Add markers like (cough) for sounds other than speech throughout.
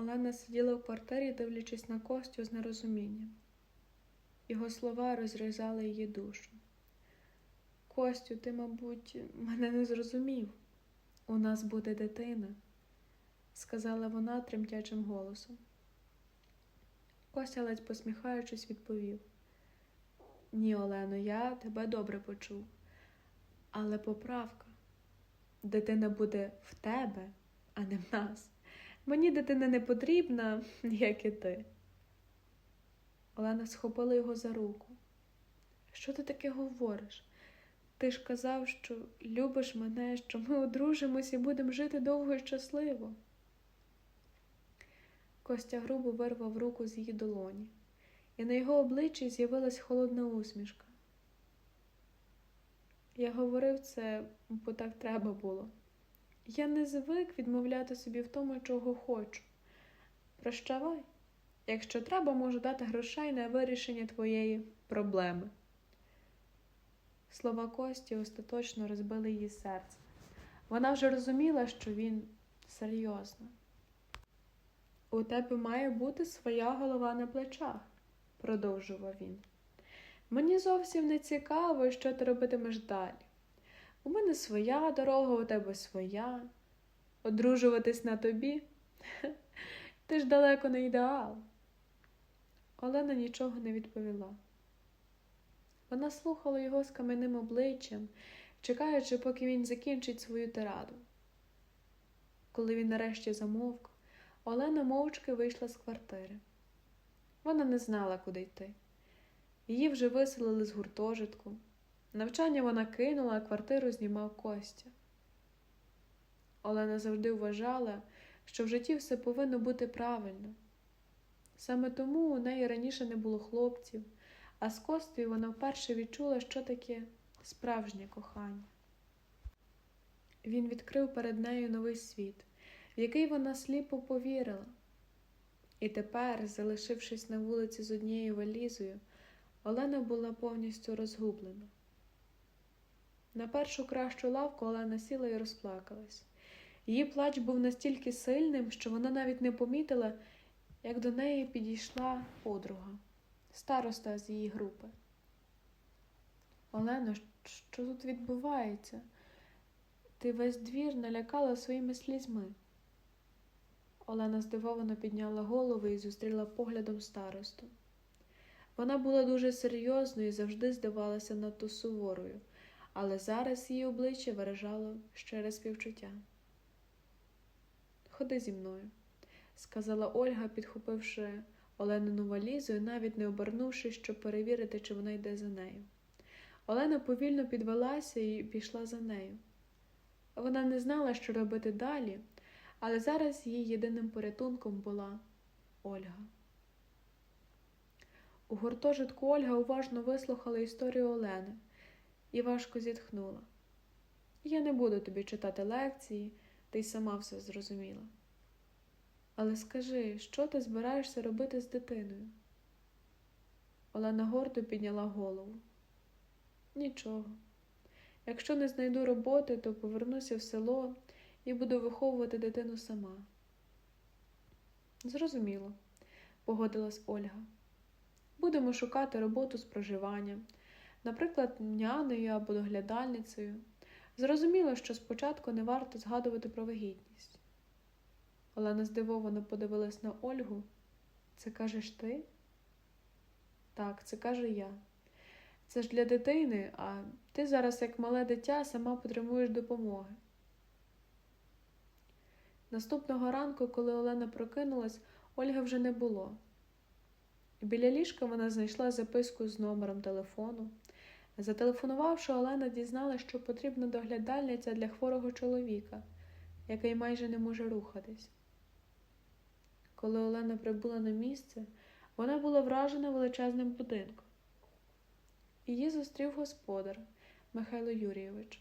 Олена сиділа в квартирі, дивлячись на Костю з нерозумінням. Його слова розрізали її душу. Костю, ти, мабуть, мене не зрозумів. У нас буде дитина, сказала вона тремтячим голосом. Костя, ледь посміхаючись, відповів: Ні, Олено, я тебе добре почув. Але поправка. Дитина буде в тебе, а не в нас. Мені дитина не потрібна, (laughs) як і ти. Олена схопила його за руку. Що ти таке говориш? Ти ж казав, що любиш мене, що ми одружимось і будемо жити довго і щасливо. Костя грубо вирвав руку з її долоні, і на його обличчі з'явилась холодна усмішка. Я говорив це, бо так треба було. Я не звик відмовляти собі в тому, чого хочу. Прощавай, якщо треба, можу дати грошей на вирішення твоєї проблеми. Слова Кості остаточно розбили її серце. Вона вже розуміла, що він серйозно. У тебе має бути своя голова на плечах, продовжував він. Мені зовсім не цікаво, що ти робитимеш далі. У мене своя дорога, у тебе своя. Одружуватись на тобі? Ти ж далеко не ідеал. Олена нічого не відповіла. Вона слухала його з кам'яним обличчям, чекаючи, поки він закінчить свою тираду. Коли він нарешті замовк, Олена мовчки вийшла з квартири. Вона не знала, куди йти. Її вже виселили з гуртожитку. Навчання вона кинула, а квартиру знімав Костя. Олена завжди вважала, що в житті все повинно бути правильно. Саме тому у неї раніше не було хлопців, а з Костею вона вперше відчула, що таке справжнє кохання. Він відкрив перед нею новий світ, в який вона сліпо повірила. І тепер, залишившись на вулиці з однією валізою, Олена була повністю розгублена. На першу кращу лавку Олена сіла і розплакалась. Її плач був настільки сильним, що вона навіть не помітила, як до неї підійшла подруга, староста з її групи. Олено, що тут відбувається? Ти весь двір налякала своїми слізьми. Олена здивовано підняла голову і зустріла поглядом старосту. Вона була дуже серйозною і завжди здавалася надто суворою, але зараз її обличчя виражало щире співчуття. Ходи зі мною, сказала Ольга, підхопивши Оленину валізу і навіть не обернувшись, щоб перевірити, чи вона йде за нею. Олена повільно підвелася і пішла за нею. Вона не знала, що робити далі, але зараз її єдиним порятунком була Ольга. У гуртожитку Ольга уважно вислухала історію Олени і важко зітхнула. Я не буду тобі читати лекції, ти й сама все зрозуміла. Але скажи, що ти збираєшся робити з дитиною? Олена гордо підняла голову. Нічого. Якщо не знайду роботи, то повернуся в село і буду виховувати дитину сама. Зрозуміло, погодилась Ольга. Будемо шукати роботу з проживанням, наприклад, нянею або доглядальницею. Зрозуміло, що спочатку не варто згадувати про вагітність. Олена здивовано подивилась на Ольгу. Це кажеш ти? Так, це кажу я. Це ж для дитини, а ти зараз, як мале дитя, сама потребуєш допомоги. Наступного ранку, коли Олена прокинулась, Ольга вже не було. Біля ліжка вона знайшла записку з номером телефону. Зателефонувавши, Олена дізналася, що потрібна доглядальниця для хворого чоловіка, який майже не може рухатись. Коли Олена прибула на місце, вона була вражена величезним будинком. Її зустрів господар Михайло Юрійович,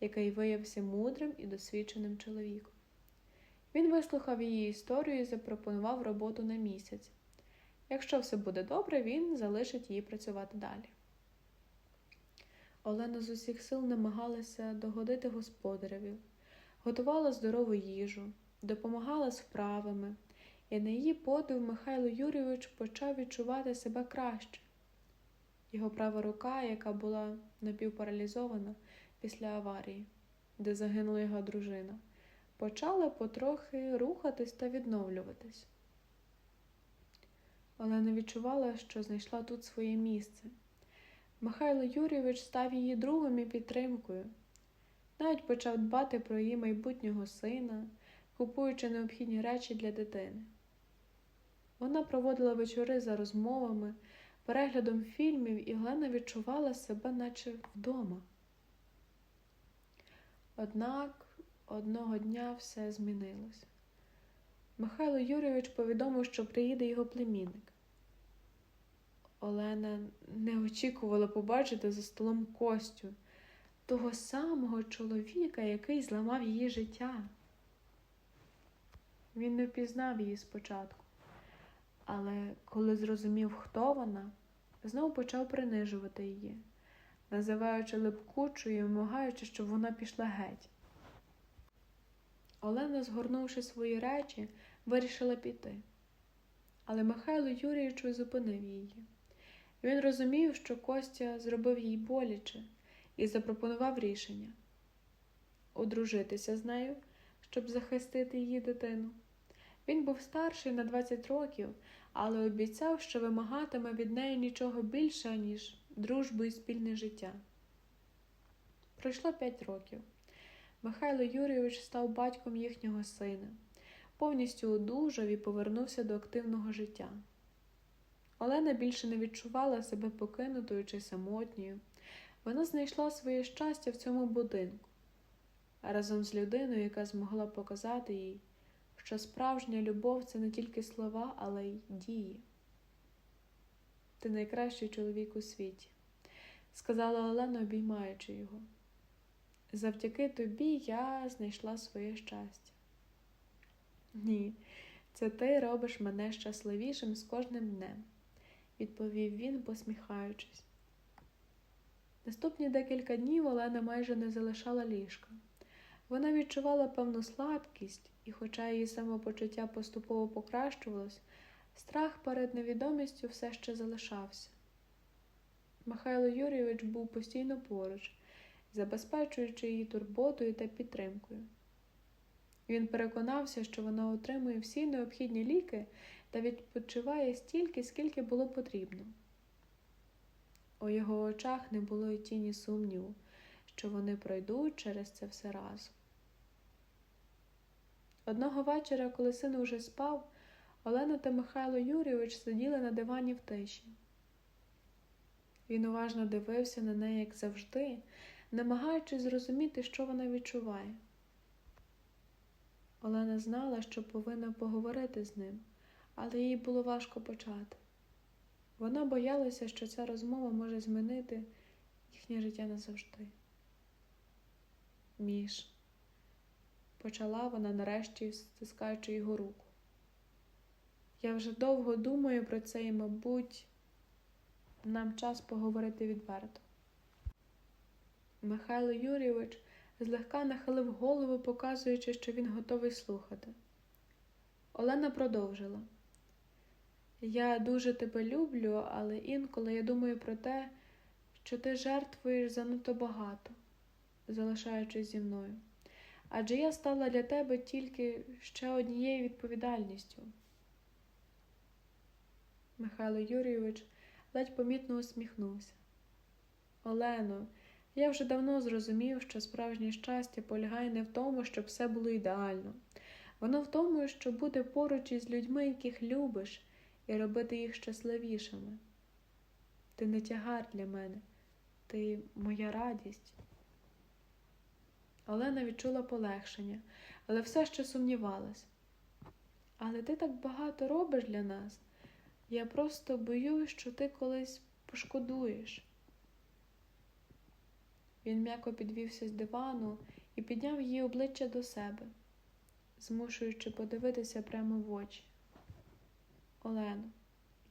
який виявився мудрим і досвідченим чоловіком. Він вислухав її історію і запропонував роботу на місяць. Якщо все буде добре, він залишить її працювати далі. Олена з усіх сил намагалася догодити господареві, готувала здорову їжу, допомагала з вправами і на її подив Михайло Юрійович почав відчувати себе краще. Його права рука, яка була напівпаралізована після аварії, де загинула його дружина, почала потрохи рухатись та відновлюватись. Олена відчувала, що знайшла тут своє місце. Михайло Юрійович став її другом і підтримкою. Навіть почав дбати про її майбутнього сина, купуючи необхідні речі для дитини. Вона проводила вечори за розмовами, переглядом фільмів, і Олена відчувала себе, наче вдома. Однак одного дня все змінилось. Михайло Юрійович повідомив, що приїде його племінник. Олена не очікувала побачити за столом Костю, того самого чоловіка, який зламав її життя. Він не впізнав її спочатку, але коли зрозумів, хто вона, знову почав принижувати її, називаючи липкучою і вимагаючи, щоб вона пішла геть. Олена, згорнувши свої речі, вирішила піти. Але Михайло Юрійович зупинив її. Він розумів, що Костя зробив їй боляче і запропонував рішення одружитися з нею, щоб захистити її дитину. Він був старший на 20 років, але обіцяв, що вимагатиме від неї нічого більше, ніж дружбу і спільне життя. Пройшло п'ять років. Михайло Юрійович став батьком їхнього сина, повністю одужав і повернувся до активного життя. Олена більше не відчувала себе покинутою чи самотньою. Вона знайшла своє щастя в цьому будинку, разом з людиною, яка змогла показати їй, що справжня любов це не тільки слова, але й дії. Ти найкращий чоловік у світі, сказала Олена, обіймаючи його. Завдяки тобі я знайшла своє щастя. Ні, це ти робиш мене щасливішим з кожним днем, відповів він, посміхаючись. Наступні декілька днів Олена майже не залишала ліжка. Вона відчувала певну слабкість, і, хоча її самопочуття поступово покращувалось, страх перед невідомістю все ще залишався. Михайло Юрійович був постійно поруч, забезпечуючи її турботою та підтримкою. Він переконався, що вона отримує всі необхідні ліки та відпочиває стільки, скільки було потрібно. У його очах не було й тіні сумніву, що вони пройдуть через це все разом. Одного вечора, коли син уже спав, Олена та Михайло Юрійович сиділи на дивані в тиші. Він уважно дивився на неї, як завжди, намагаючись зрозуміти, що вона відчуває. Олена знала, що повинна поговорити з ним, але їй було важко почати. Вона боялася, що ця розмова може змінити їхнє життя назавжди. Міш, почала вона нарешті, стискаючи його руку. Я вже довго думаю про це і, мабуть, нам час поговорити відверто. Михайло Юрійович злегка нахилив голову, показуючи, що він готовий слухати. Олена продовжила. Я дуже тебе люблю, але інколи я думаю про те, що ти жертвуєш занадто багато, залишаючись зі мною. Адже я стала для тебе тільки ще однією відповідальністю. Михайло Юрійович ледь помітно усміхнувся. Олено, я вже давно зрозумів, що справжнє щастя полягає не в тому, щоб все було ідеально. Воно в тому, що бути поруч із людьми, яких любиш, і робити їх щасливішими. Ти не тягар для мене, ти моя радість. Олена відчула полегшення, але все ще сумнівалась. Але ти так багато робиш для нас. Я просто боюсь, що ти колись пошкодуєш. Він м'яко підвівся з дивану і підняв її обличчя до себе, змушуючи подивитися прямо в очі. Олено,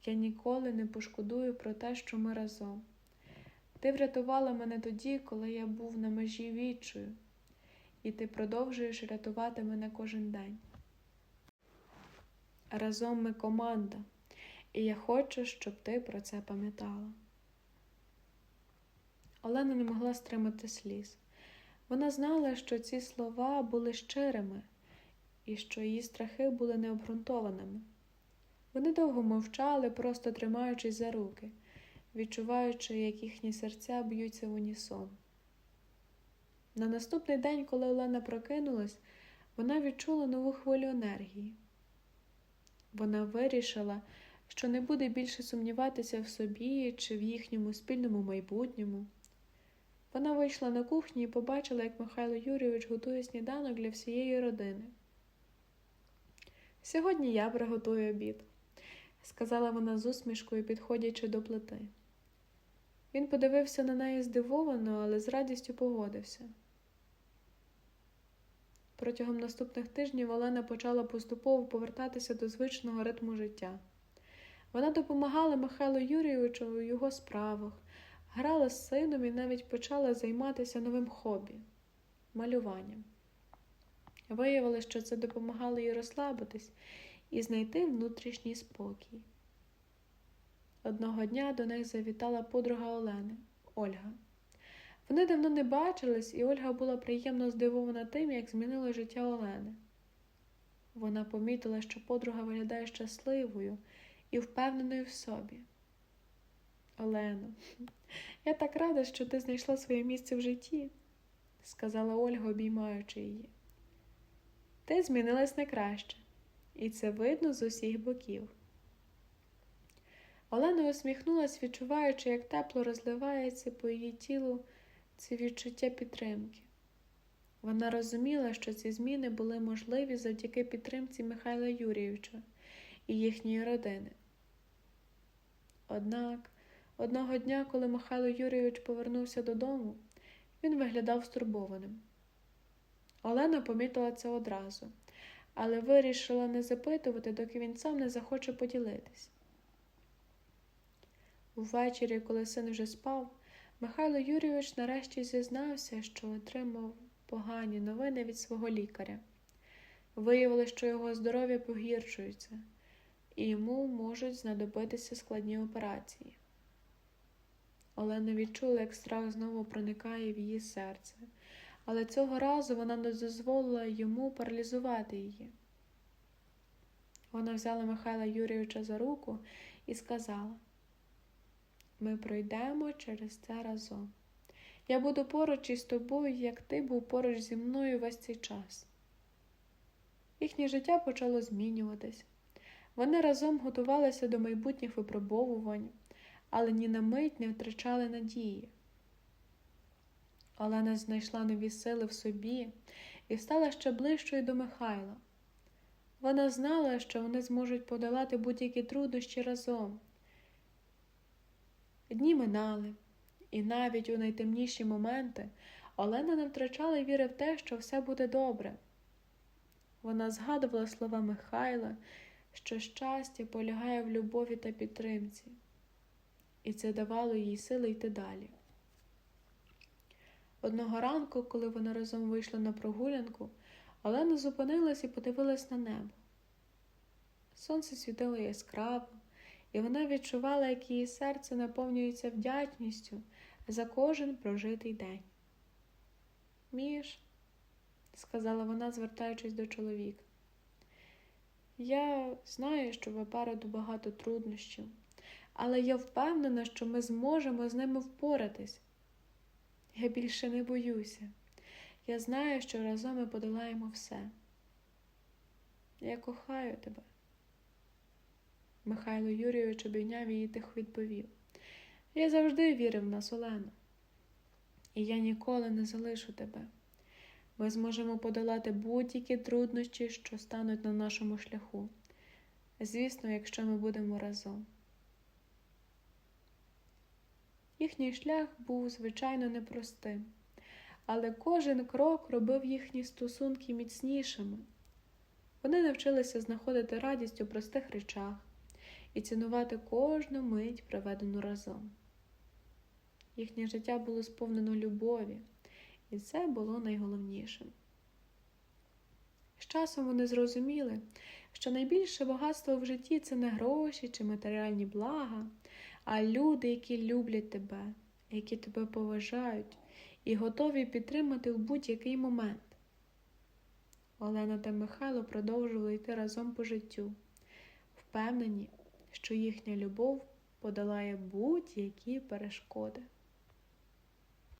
я ніколи не пошкодую про те, що ми разом. Ти врятувала мене тоді, коли я був на межі відчою, і ти продовжуєш рятувати мене кожен день. Разом ми команда, і я хочу, щоб ти про це пам'ятала. Олена не могла стримати сліз. Вона знала, що ці слова були щирими і що її страхи були необґрунтованими. Вони довго мовчали, просто тримаючись за руки, відчуваючи, як їхні серця б'ються в унісон. На наступний день, коли Олена прокинулась, вона відчула нову хвилю енергії. Вона вирішила, що не буде більше сумніватися в собі чи в їхньому спільному майбутньому. Вона вийшла на кухню і побачила, як Михайло Юрійович готує сніданок для всієї родини. Сьогодні я приготую обід, сказала вона з усмішкою, підходячи до плити. Він подивився на неї здивовано, але з радістю погодився. Протягом наступних тижнів Олена почала поступово повертатися до звичного ритму життя. Вона допомагала Михайлу Юрійовичу у його справах, грала з сином і навіть почала займатися новим хобі малюванням. Виявилося, що це допомагало їй розслабитись і знайти внутрішній спокій. Одного дня до них завітала подруга Олени Ольга. Вони давно не бачились, і Ольга була приємно здивована тим, як змінило життя Олени. Вона помітила, що подруга виглядає щасливою і впевненою в собі. Олено, я так рада, що ти знайшла своє місце в житті, сказала Ольга, обіймаючи її. Ти змінилась на краще, і це видно з усіх боків. Олена усміхнулась, відчуваючи, як тепло розливається по її тілу це відчуття підтримки. Вона розуміла, що ці зміни були можливі завдяки підтримці Михайла Юрійовича і їхньої родини. Однак, одного дня, коли Михайло Юрійович повернувся додому, він виглядав стурбованим. Олена помітила це одразу, але вирішила не запитувати, доки він сам не захоче поділитись. Увечері, коли син вже спав, Михайло Юрійович нарешті зізнався, що отримав погані новини від свого лікаря. Виявилося, що його здоров'я погіршується, і йому можуть знадобитися складні операції. Олена відчула, як страх знову проникає в її серце, але цього разу вона не дозволила йому паралізувати її. Вона взяла Михайла Юрійовича за руку і сказала ми пройдемо через це разом. Я буду поруч із тобою, як ти був поруч зі мною весь цей час. Їхнє життя почало змінюватись. Вони разом готувалися до майбутніх випробовувань, але ні на мить не втрачали надії. Олена знайшла нові сили в собі і стала ще ближчою до Михайла. Вона знала, що вони зможуть подолати будь-які труднощі разом. Дні минали, і навіть у найтемніші моменти Олена не втрачала віри в те, що все буде добре. Вона згадувала слова Михайла, що щастя полягає в любові та підтримці, і це давало їй сили йти далі. Одного ранку, коли вони разом вийшли на прогулянку, Олена зупинилась і подивилась на небо. Сонце світило яскраво, і вона відчувала, як її серце наповнюється вдячністю за кожен прожитий день. Міш, сказала вона, звертаючись до чоловіка, я знаю, що попереду багато труднощів, але я впевнена, що ми зможемо з ними впоратись. Я більше не боюся. Я знаю, що разом ми подолаємо все. Я кохаю тебе. Михайло Юрійович обійняв її тихо відповів. Я завжди вірив в нас, Олено, і я ніколи не залишу тебе. Ми зможемо подолати будь-які труднощі, що стануть на нашому шляху. Звісно, якщо ми будемо разом. Їхній шлях був, звичайно, непростим, але кожен крок робив їхні стосунки міцнішими. Вони навчилися знаходити радість у простих речах і цінувати кожну мить, проведену разом. Їхнє життя було сповнено любові, і це було найголовнішим. З часом вони зрозуміли, що найбільше багатство в житті це не гроші чи матеріальні блага, а люди, які люблять тебе, які тебе поважають і готові підтримати в будь-який момент. Олена та Михайло продовжували йти разом по життю, впевнені, що їхня любов подолає будь-які перешкоди.